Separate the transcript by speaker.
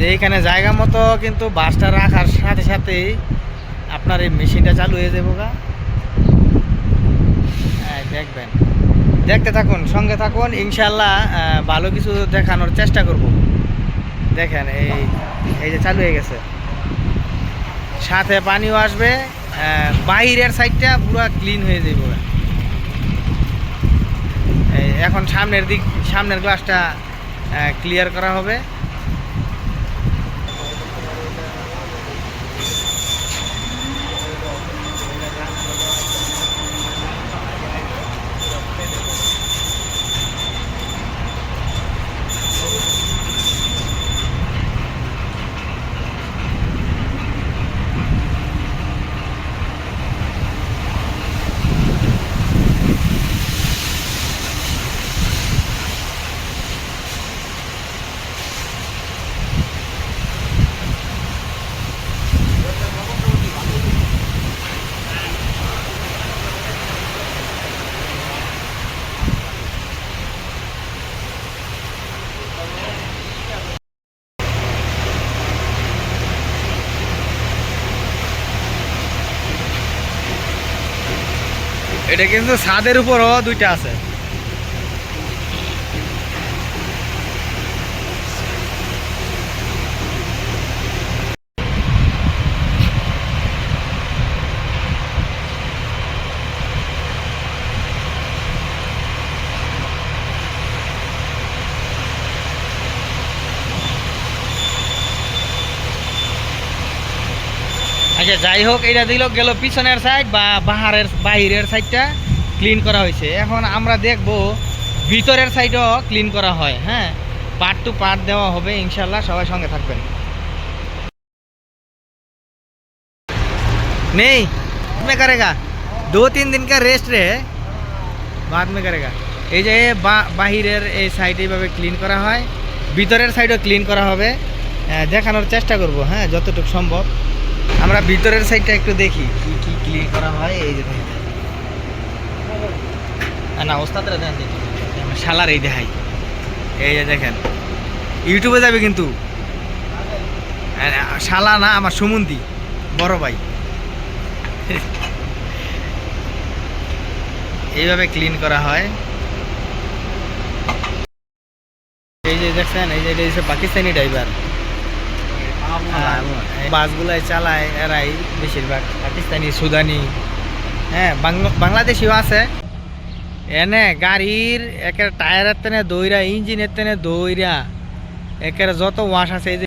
Speaker 1: যে এইখানে জায়গা মতো কিন্তু বাসটা রাখার সাথে সাথেই আপনার এই মেশিনটা চালু হয়ে যাব গা। হ্যাঁ, দেখবেন। দেখতে থাকুন সঙ্গে থাকুন ইনশাল্লাহ ভালো কিছু দেখানোর চেষ্টা করব। দেখেন এই এই যে চালু হয়ে গেছে। সাথে পানিও আসবে বাইরের সাইডটা পুরো ক্লিন হয়ে যাবে এখন সামনের দিক সামনের গ্লাসটা ক্লিয়ার করা হবে। এটা কিন্তু ছাদের উপরও দুইটা আছে। আচ্ছা যাই হোক এটা দিল গেল পিছনের সাইড বা বাহারের বাইরের সাইডটা ক্লিন করা হয়েছে এখন আমরা দেখব ভিতরের সাইডও ক্লিন করা হয় হ্যাঁ পার্ট টু পার্ট দেওয়া হবে ইনশাল্লাহ সবাই সঙ্গে থাকবেন नहीं में करेगा दो तीन दिन का रेस्ट रहे बाद में करेगा এই যে বা- বাহিরের এই সাইড এইভাবে ক্লিন করা হয় ভিতরের সাইডও ক্লিন করা হবে আহ, দেখানোর চেষ্টা করব হ্যাঁ যতটুকু সম্ভব আমরা ভিতরের সাইডটা একটু দেখি, কি কি ক্লিন করা হয়, এই যে দেখেন। না ওস্তাদরা দেন দেখি। শালার এই দেখাই। এই যে দেখেন, ইউটিউবে যাবে কিন্তু। শালা না, আমার সুমন্তি, বড় ভাই। এইভাবে ক্লিন করা হয়। এই যে দেখছেন, এই যে পাকিস্তানি ড্রাইভার বাসগুলাই চালায়, এরাই বেশিরভাগ। পাকিস্তানি, সুদানি। হ্যাঁ বাংলা- বাংলাদেশিও আছে। এনে গাড়ির একের টায়ারের তেনে দইরা, ইঞ্জিনের তেনে দইরা, একের যত ওয়াশ আছে